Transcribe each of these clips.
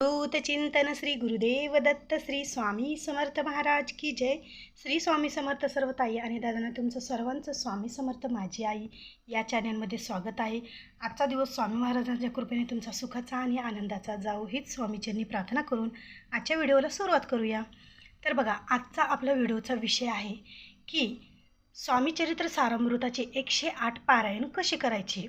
चिंतन श्री गुरुदेव दत्त श्री स्वामी समर्थ महाराज की जय। श्री स्वामी समर्थ सर्व ताई आणि दादांना तुमचं सर्वांचं स्वामी समर्थ माझी आई या चॅनलमध्ये स्वागत आहे. आजचा दिवस स्वामी महाराजांच्या कृपेने तुमचा सुखाचा आणि आनंदाचा जाऊ हीच स्वामीच्यांनी प्रार्थना करून आजच्या व्हिडिओला सुरुवात करूया. तर बघा आजचा आपला व्हिडिओचा विषय आहे की स्वामी चरित्र सारामृताचे एकशे आठ पारायण कशी करायची?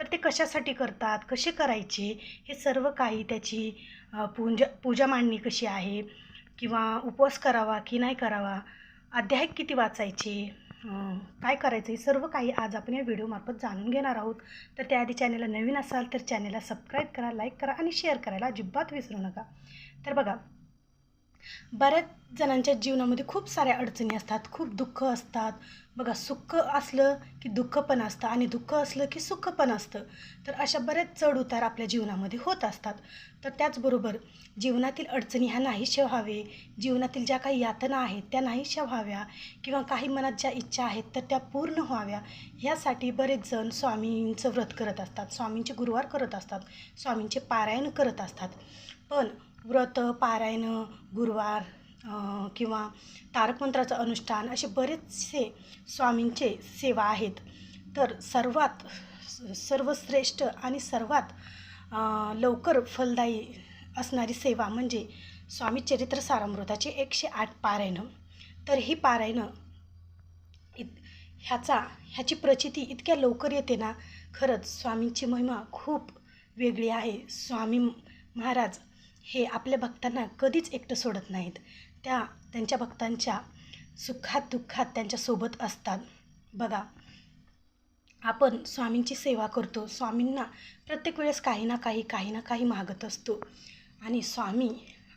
तर ते कशासाठी करतात? कसे करायचे? हे सर्व काही त्याची पूजा पूजा मांडणी कशी आहे? किंवा उपवास करावा की नाही करावा? अध्याय किती वाचायचे? काय करायचं? हे सर्व काही आज आपण या व्हिडिओमार्फत जाणून घेणार आहोत. तर त्याआधी चॅनलला नवीन असाल तर चॅनलला सबस्क्राईब करा लाईक करा आणि शेअर करायला अजिबात विसरू नका. तर बघा बऱ्याच जणांच्या जीवनामध्ये खूप साऱ्या अडचणी असतात खूप दुःख असतात बघा सुख असलं की दुःख पण असतं आणि दुःख असलं की सुख पण असतं. तर अशा बऱ्याच चढ उतार आपल्या जीवनामध्ये होत असतात. तर त्याचबरोबर जीवनातील अडचणी ह्या नाहीशा व्हावे. जीवनातील ज्या काही यातना आहेत त्या नाहीशा व्हाव्या. किंवा काही मनात ज्या इच्छा आहेत तर त्या पूर्ण व्हाव्या. ह्यासाठी बरेच जण स्वामींचं व्रत करत असतात. स्वामींचे गुरुवार करत असतात. स्वामींचे पारायण करत असतात. पण व्रत पारायण गुरुवार किंवा तारकमंत्राचं अनुष्ठान असे बरेचसे स्वामींचे सेवा आहेत. तर सर्वात सर्वश्रेष्ठ आणि सर्वात लवकर फलदायी असणारी सेवा म्हणजे स्वामी चरित्र सारामृताचे एकशे आठ पारायणं. तर ही पारायणं इत ह्याचा ह्याची प्रचिती इतक्या लवकर येते ना खरंच स्वामींची महिमा खूप वेगळी आहे. स्वामी महाराज हे आपल्या भक्तांना कधीच एकटं सोडत नाहीत. त्या त्यांच्या भक्तांच्या सुखात दुःखात त्यांच्यासोबत असतात. बघा आपण स्वामींची सेवा करतो. स्वामींना प्रत्येक वेळेस काही ना काही काही ना काही मागत असतो. आणि स्वामी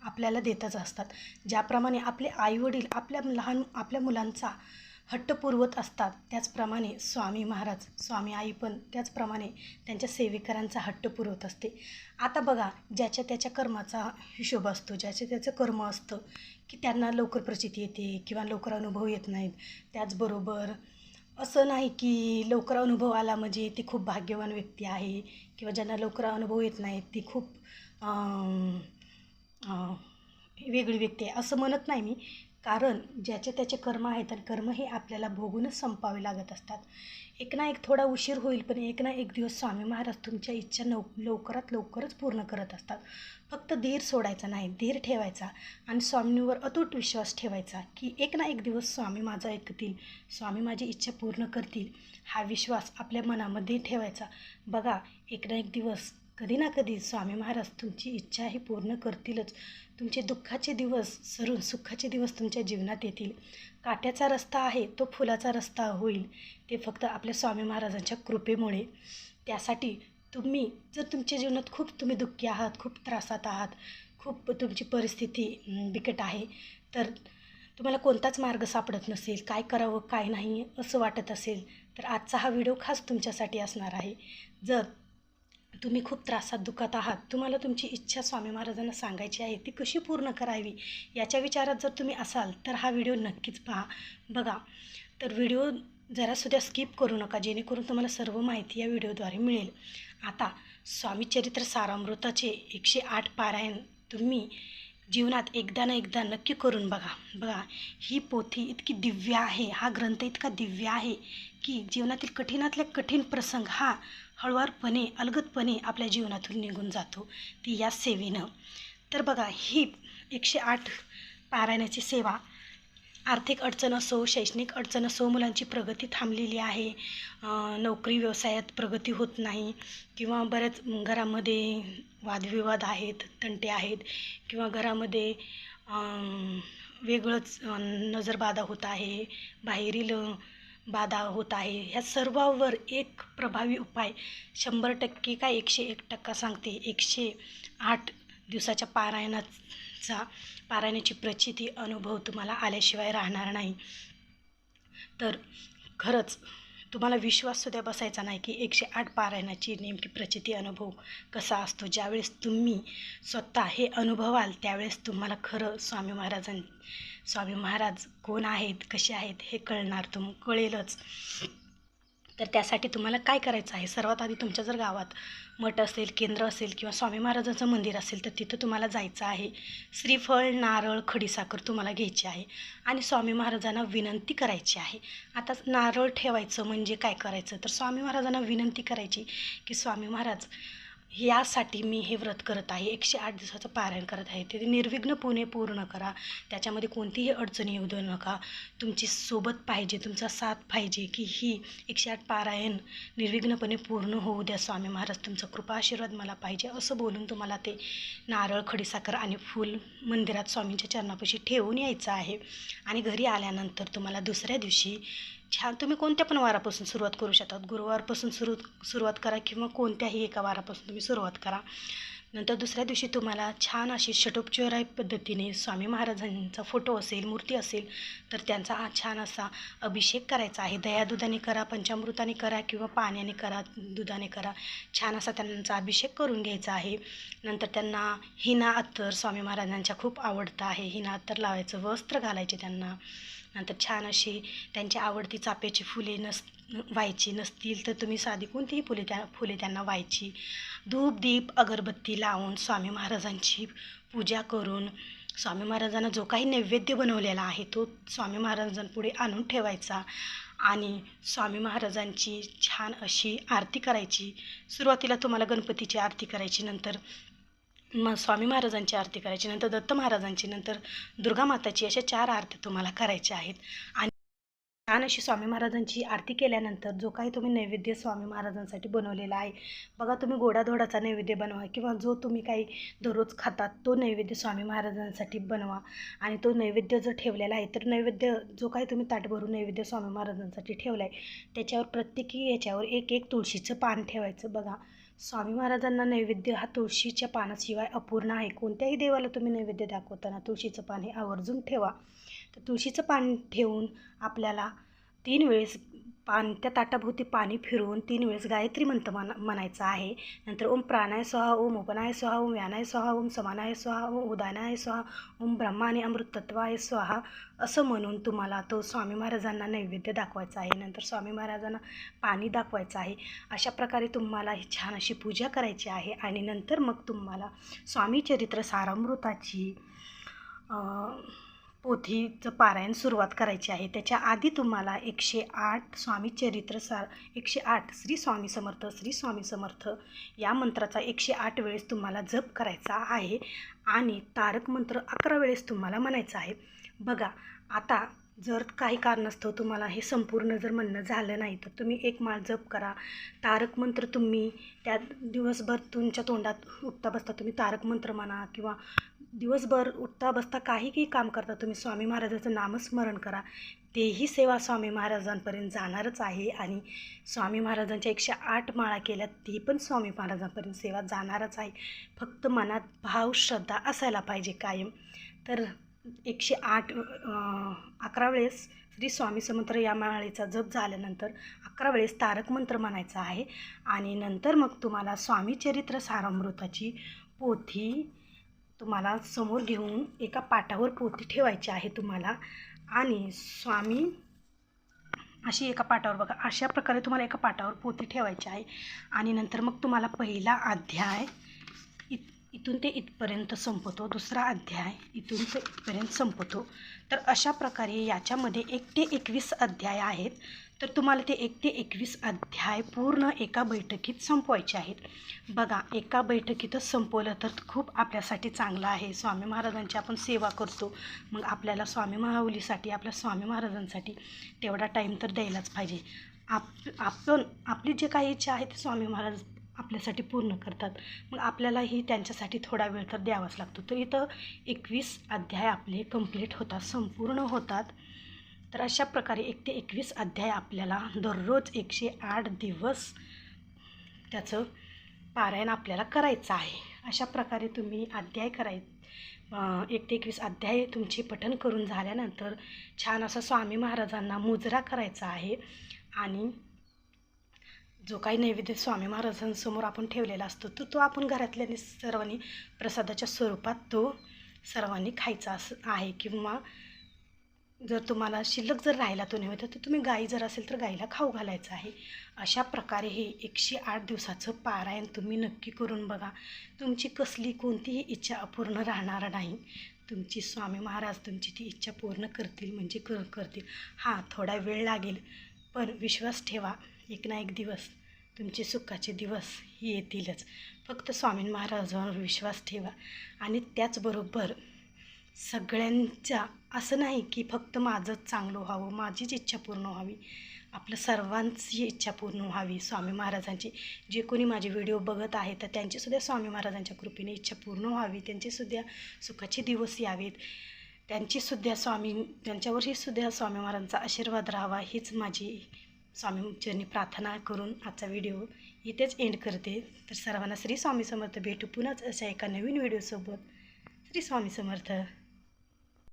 आपल्याला देतच असतात. ज्याप्रमाणे आपले आईवडील आपल्या लहान आपल्या मुलांचा हट्ट पुरवत असतात. त्याचप्रमाणे स्वामी महाराज स्वामी आई पण त्याचप्रमाणे त्यांच्या सेवेकरांचा हट्ट पुरवत असते. आता बघा ज्याच्या त्याच्या कर्माचा हिशोब असतो ज्याच्या त्याचं कर्म असतं की त्यांना लवकर प्रचिती येते किंवा लवकर अनुभव येत नाहीत. त्याचबरोबर असं नाही की लवकर अनुभव आला म्हणजे ती खूप भाग्यवान व्यक्ती आहे किंवा ज्यांना लवकर अनुभव येत नाहीत ती खूप वेगळी व्यक्ती आहे. असं म्हणत नाही मी. कारण ज्याचे त्याचे कर्म आहेत आणि कर्म हे आपल्याला भोगूनच संपावे लागत असतात. एक ना एक थोडा उशीर होईल पण एक ना एक दिवस स्वामी महाराज तुमच्या इच्छा नव लवकरात लवकरच पूर्ण करत असतात. फक्त धीर सोडायचा नाही धीर ठेवायचा आणि स्वामींवर अतूट विश्वास ठेवायचा की एक ना एक दिवस स्वामी माझं ऐकतील स्वामी माझी इच्छा पूर्ण करतील. हा विश्वास आपल्या मनामध्ये ठेवायचा. बघा एक ना एक दिवस कधी ना कधी स्वामी महाराज तुमची इच्छा ही पूर्ण करतीलच. तुमचे दुःखाचे दिवस सरून सुखाचे दिवस तुमच्या जीवनात येतील. काट्याचा रस्ता आहे तो फुलाचा रस्ता होईल. ते फक्त आपल्या स्वामी महाराजांच्या कृपेमुळे. त्यासाठी तुम्ही जर तुमच्या जीवनात खूप तुम्ही दुःखी आहात खूप त्रासात आहात खूप तुमची परिस्थिती बिकट आहे तर तुम्हाला कोणताच मार्ग सापडत नसेल. काय करावं काय नाही असं वाटत असेल तर आजचा हा व्हिडिओ खास तुमच्यासाठी असणार आहे. जर तुम्ही खूप त्रासात दुखत आहात. तुम्हाला तुमची इच्छा स्वामी महाराजांना सांगायची आहे ती कशी पूर्ण करावी याच्या विचारात जर तुम्ही असाल तर हा व्हिडिओ नक्कीच पहा. बघा तर व्हिडिओ जरासुद्धा स्किप करू नका जेणेकरून तुम्हाला सर्व माहिती या व्हिडिओद्वारे मिळेल. आता स्वामी चरित्र सारामृताचे एकशे आठ पारायण तुम्ही जीवनात एकदा ना एकदा नक्की करून बघा. बघा ही पोथी इतकी दिव्य आहे हा ग्रंथ इतका दिव्य आहे की जीवनातील कठीणातल्या कठीण प्रसंग हा हळुवारपणे अलगदपणे आपल्या जीवनातून निघून जातो ती या सेवेनं. तर बघा ही एकशे आठ पारायणाची सेवा आर्थिक अडचण असो शैक्षणिक अडचण असो मुलांची प्रगती थांबलेली आहे नोकरी व्यवसायात प्रगती होत नाही किंवा बऱ्याच घरामध्ये वादविवाद आहेत तंटे आहेत किंवा घरामध्ये वेगळंच नजरबाधा होत आहे बाहेरील बाधा होत आहे. ह्या सर्वावर एक प्रभावी उपाय शंभर टक्के काय एकशे एक टक्का सांगते. एकशे आठ दिवसाच्या पारायणाचा पारायणाची प्रचिती अनुभव तुम्हाला आल्याशिवाय राहणार नाही. तर खरंच तुम्हाला विश्वाससुद्धा बसायचा नाही की एकशे आठ पारायणाची नेमकी प्रचिती अनुभव कसा असतो. ज्यावेळेस तुम्ही स्वतः हे अनुभवाल त्यावेळेस तुम्हाला खरं स्वामी महाराजां स्वामी महाराज कोण आहेत कसे आहेत हे कळणार. तुम कळेलच. तर त्यासाठी तुम्हाला काय करायचं आहे? सर्वात आधी तुमच्या जर गावात मठ असेल केंद्र असेल किंवा स्वामी महाराजांचं मंदिर असेल तर तिथं तुम्हाला जायचं आहे. श्रीफळ नारळ खडीसाखर तुम्हाला घ्यायची आहे आणि स्वामी महाराजांना विनंती करायची आहे. आता नारळ ठेवायचं म्हणजे काय करायचं? तर स्वामी महाराजांना विनंती करायची की स्वामी महाराज यासाठी मी हे व्रत करत आहे. एकशे आठ दिवसाचं पारायण करत आहे. ते निर्विघ्न पुणे पूर्ण करा. त्याच्यामध्ये कोणतीही अडचणी येऊ देऊ नका. तुमची सोबत पाहिजे तुमचा साथ पाहिजे की ही एकशे आठ पारायण निर्विघ्नपणे पूर्ण होऊ द्या. स्वामी महाराज तुमचा कृपा आशीर्वाद मला पाहिजे. असं बोलून तुम्हाला ते नारळ खडीसाखर आणि फूल मंदिरात स्वामींच्या चरणापाशी ठेवून यायचं आहे. आणि घरी आल्यानंतर तुम्हाला दुसऱ्या दिवशी छान तुम्ही कोणत्या पण वारापासून सुरुवात करू शकतात. गुरुवारपासून सुरू सुरुवात करा किंवा कोणत्याही एका वारापासून तुम्ही सुरुवात करा. नंतर दुसऱ्या दिवशी तुम्हाला छान अशी षटोपचाराय पद्धतीने स्वामी महाराजांचा फोटो असेल मूर्ती असेल तर त्यांचा हा छान असा अभिषेक करायचा आहे. दया दुधाने करा पंचामृताने करा किंवा पाण्याने करा दुधाने करा छान असा त्यांचा अभिषेक करून घ्यायचा आहे. नंतर त्यांना हिना अत्तर स्वामी महाराजांच्या खूप आवडतं आहे. हिना अत्तर लावायचं वस्त्र घालायचे त्यांना. नंतर छान अशी त्यांची आवडती चाफ्याची फुले नस व्हायची. नसतील तर तुम्ही साधी कोणतीही फुले त्या फुले त्यांना व्हायची. धूप दीप अगरबत्ती लावून स्वामी महाराजांची पूजा करून स्वामी महाराजांना जो काही नैवेद्य बनवलेला आहे तो स्वामी महाराजांपुढे आणून ठेवायचा आणि स्वामी महाराजांची छान अशी आरती करायची. सुरुवातीला तुम्हाला गणपतीची आरती करायची नंतर मग स्वामी महाराजांची आरती करायची नंतर दत्त महाराजांची नंतर दुर्गा माताची अशा चार आरती तुम्हाला करायच्या आहेत. आणि छान अशी स्वामी महाराजांची आरती केल्यानंतर जो काही तुम्ही नैवेद्य स्वामी महाराजांसाठी बनवलेला आहे बघा तुम्ही गोडाधोडाचा नैवेद्य बनवा किंवा जो तुम्ही काही दररोज खातात तो नैवेद्य स्वामी महाराजांसाठी बनवा. आणि तो नैवेद्य जर ठेवलेला आहे तर नैवेद्य जो काही तुम्ही ताट भरून नैवेद्य स्वामी महाराजांसाठी ठेवला आहे त्याच्यावर प्रत्येकी याच्यावर एक एक तुळशीचं पान ठेवायचं बघा. स्वामी महाराजांना नैवेद्य हा तुळशीच्या पानाशिवाय अपूर्ण आहे. कोणत्याही देवाला तुम्ही नैवेद्य दाखवताना तुळशीचं पान हे आवर्जून ठेवा. तर तुळशीचं पान ठेवून आपल्याला तीन वेळेस पान त्या ताटाभोवती पाणी फिरवून तीन वेळेस गायत्री मंत्र म्हणा म्हणायचं आहे. नंतर ओम प्राणाय स्वाहा ओम उपनाय स्वाहा ओम व्यानाय स्वाहा ओम समानाय स्वाहा ओम उदानाय स्वाहा ओम ब्रह्माने अमृतत्वाय स्वाहा असं म्हणून तुम्हाला तो स्वामी महाराजांना नैवेद्य दाखवायचा आहे. नंतर स्वामी महाराजांना पाणी दाखवायचं आहे. अशा प्रकारे तुम्हाला ही छान अशी पूजा करायची आहे आणि नंतर मग तुम्हाला स्वामी चरित्र सारामृताची पोथीचं पारायण सुरुवात करायची आहे. त्याच्या आधी तुम्हाला एकशे आठ स्वामी चरित्र सार एकशे आठ श्री स्वामी समर्थ श्री स्वामी समर्थ या मंत्राचा एकशे आठ वेळेस तुम्हाला जप करायचा आहे आणि तारक मंत्र अकरा वेळेस तुम्हाला म्हणायचं आहे. बघा आता जर काही कारणास्तव तुम्हाला हे संपूर्ण जर म्हणणं झालं नाही तर तुम्ही एक माळ जप करा. तारक मंत्र तुम्ही त्या दिवसभर तुमच्या तोंडात उठता बसता तुम्ही तारक मंत्र म्हणा किंवा दिवसभर उठता बसता काहीही काम करता तुम्ही स्वामी महाराजाचं नामस्मरण करा. तेही सेवा स्वामी महाराजांपर्यंत जाणारच आहे आणि स्वामी महाराजांच्या एकशे आठ माळा केल्या ती पण स्वामी महाराजांपर्यंत सेवा जाणारच आहे. फक्त मनात भाव श्रद्धा असायला पाहिजे कायम. तर एकशे आठ अकरा वेळेस श्री स्वामी समंत्र या माळेचा जप झाल्यानंतर अकरा वेळेस तारक मंत्र म्हणायचा आहे. आणि नंतर मग तुम्हाला स्वामी चरित्र सारामृताची पोथी तुम्हाला समोर घेऊन एका पाटावर पोती ठेवायची आहे तुम्हाला. आणि स्वामी अशी एका पाटावर बघा अशा प्रकारे तुम्हाला एका पाटावर पोती ठेवायची आहे. आणि नंतर मग तुम्हाला पहिला अध्याय इथून ते इथपर्यंत संपतो दुसरा अध्याय इथून ते इथपर्यंत संपतो. तर अशा प्रकारे याच्यामध्ये एक ते एकवीस अध्याय आहेत. तर तुम्हाला ते एक ते एकवीस अध्याय पूर्ण एका बैठकीत संपवायचे आहेत. बघा एका बैठकीतच संपवलं तर खूप आपल्यासाठी चांगलं आहे. स्वामी महाराजांची आपण सेवा करतो. मग आपल्याला स्वामी माऊलीसाठी आपल्या स्वामी महाराजांसाठी तेवढा टाईम तर द्यायलाच पाहिजे. आप आपण आपली जे काही इच्छा आहे ते स्वामी महाराज आपल्यासाठी पूर्ण करतात. मग आपल्यालाही त्यांच्यासाठी थोडा वेळ तर द्यावाच लागतो. तर इथं एकवीस अध्याय आपले कंप्लीट होतात संपूर्ण होतात. तर अशा प्रकारे एक ते एकवीस अध्याय आपल्याला दररोज एकशे आठ दिवस त्याचं पारायण आपल्याला करायचं आहे. अशा प्रकारे तुम्ही अध्याय कराय एक ते एकवीस अध्याय तुमचे पठण करून झाल्यानंतर छान असा स्वामी महाराजांना मुजरा करायचा आहे. आणि जो काही नैवेद्य स्वामी महाराजांसमोर आपण ठेवलेला असतो तो तो आपण घरातल्याने सर्वांनी प्रसादाच्या स्वरूपात तो सर्वांनी खायचा असं आहे किंवा जर तुम्हाला शिल्लक जर राहिला तो नैवेद्य तर तुम्ही गाई जर असेल तर गाईला खाऊ घालायचं आहे. अशा प्रकारे हे एकशे आठ दिवसाचं पारायण तुम्ही नक्की करून बघा. तुमची कसली कोणतीही इच्छा अपूर्ण राहणार नाही. तुमची स्वामी महाराज तुमची ती इच्छा पूर्ण करतील म्हणजे कर करतील. हां थोडा वेळ लागेल पण विश्वास ठेवा. एक ना एक दिवस तुमचे सुखाचे दिवस येतीलच. फक्त स्वामी महाराजांवर विश्वास ठेवा. आणि त्याचबरोबर सगळ्यांच्या असं नाही की फक्त माझंच चांगलं व्हावं माझीच इच्छा पूर्ण व्हावी. आपलं सर्वांची इच्छा पूर्ण व्हावी. स्वामी महाराजांची जे कोणी माझे व्हिडिओ बघत आहे तर त्यांचीसुद्धा स्वामी महाराजांच्या कृपेने इच्छा पूर्ण व्हावी. त्यांचेसुद्धा सुखाचे दिवस यावेत. त्यांचीसुद्धा स्वामी त्यांच्यावरही सुद्धा स्वामी महाराजांचा आशीर्वाद राहावा हीच माझी स्वामींचरणी प्रार्थना करून आजचा व्हिडिओ इथेच एंड करते. तर सर्वांना श्री स्वामी समर्थ भेटू. पुन्हाच अशा एका नवीन व्हिडिओसोबत. श्री स्वामी समर्थ.